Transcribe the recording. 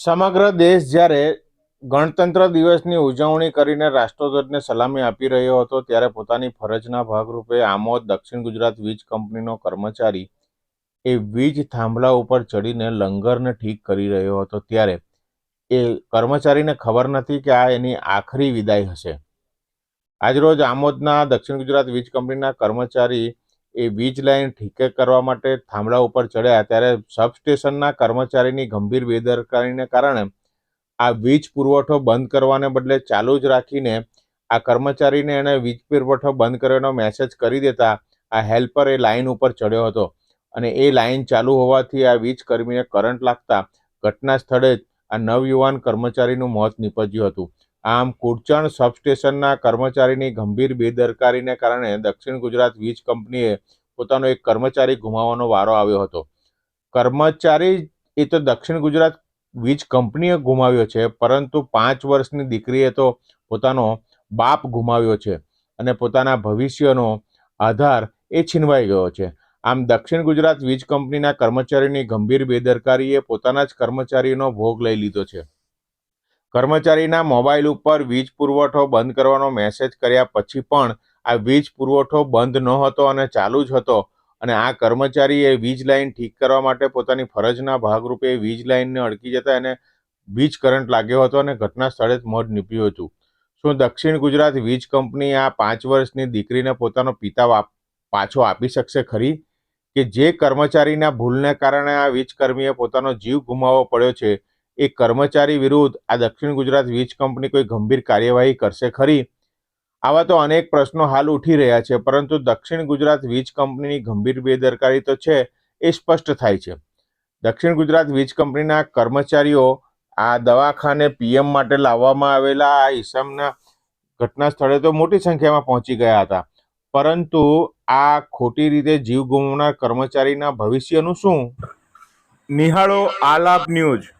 સમગ્ર દેશ જ્યારે ગણતંત્ર દિવસની ઉજવણી કરીને રાષ્ટ્રધ્વજને સલામી આપી રહ્યો હતો, ત્યારે પોતાની ફરજના ભાગરૂપે આમોદ દક્ષિણ ગુજરાત વીજ કંપનીનો કર્મચારી એ વીજ થાંભલા ઉપર ચડીને લંગરને ઠીક કરી રહ્યો હતો. ત્યારે એ કર્મચારીને ખબર નથી કે આ એની આખરી વિદાય હશે. આજરોજ આમોદના દક્ષિણ ગુજરાત વીજ કંપનીના કર્મચારી એ વીજ લાઇન ઠીકે કરવા માટે થાંભલા ઉપર ચડ્યા ત્યારે સબસ્ટેશનના કર્મચારીની ગંભીર બેદરકારીને કારણે આ વીજ પુરવઠો બંધ કરવાને બદલે ચાલુ જ રાખીને આ કર્મચારીને એણે વીજ પુરવઠો બંધ કરવાનો મેસેજ કરી દેતા આ હેલ્પર એ લાઇન ઉપર ચડ્યો હતો. અને એ લાઇન ચાલુ હોવાથી આ વીજ કર્મીને કરંટ લાગતા ઘટના સ્થળે જ આ નવયુવાન કર્મચારીનું મોત નીપજ્યું હતું. આમ કુડચણ સબસ્ટેશનના કર્મચારીની ગંભીર બેદરકારીને કારણે દક્ષિણ ગુજરાત વીજ કંપનીએ પોતાનો એક કર્મચારી ગુમાવવાનો વારો આવ્યો હતો. કર્મચારી એ તો દક્ષિણ ગુજરાત વીજ કંપનીએ ગુમાવ્યો છે, પરંતુ પાંચ વર્ષની દીકરીએ તો પોતાનો બાપ ગુમાવ્યો છે અને પોતાના ભવિષ્યનો આધાર એ છીનવાઈ ગયો છે. આમ દક્ષિણ ગુજરાત વીજ કંપનીના કર્મચારીની ગંભીર બેદરકારીએ પોતાના જ કર્મચારીનો ભોગ લઈ લીધો છે. કર્મચારીના મોબાઈલ ઉપર વીજ પુરવઠો બંધ કરવાનો મેસેજ કર્યા પછી પણ આ વીજ પુરવઠો બંધ ન હતો અને ચાલુ જ હતો. અને આ કર્મચારીએ વીજ લાઈન ઠીક કરવા માટે પોતાની ફરજના ભાગરૂપે વીજ લાઈનને અડકી જતા એને વીજ કરંટ લાગ્યો હતો અને ઘટના સ્થળે જ મોત નીપજ્યું હતું. શું દક્ષિણ ગુજરાત વીજ કંપની આ પાંચ વર્ષની દીકરીને પોતાનો પિતા પાછો આપી શકશે ખરી? કે જે કર્મચારીના ભૂલને કારણે આ વીજકર્મીએ પોતાનો જીવ ગુમાવવો પડ્યો છે? એ કર્મચારી વિરુદ્ધ આ દક્ષિણ ગુજરાત વીજ કંપની કોઈ ગંભીર કાર્યવાહી કરશે ખરી? આવા તો અનેક પ્રશ્નો હાલ ઉઠી રહ્યા છે, પરંતુ દક્ષિણ ગુજરાત વીજ કંપનીની ગંભીર બેદરકારી તો છે, એ સ્પષ્ટ થાય છે. દક્ષિણ ગુજરાત વીજ કંપનીના કર્મચારીઓ આ દવાખાને પીએમ માટે લાવવામાં આવેલા આ ઈસમના ઘટના સ્થળે તો મોટી સંખ્યામાં પહોંચી ગયા હતા. પરંતુ આ ખોટી રીતે જીવ ગુમાવનાર કર્મચારીના ભવિષ્યનું શું? નિહાળો આલાપ ન્યૂઝ.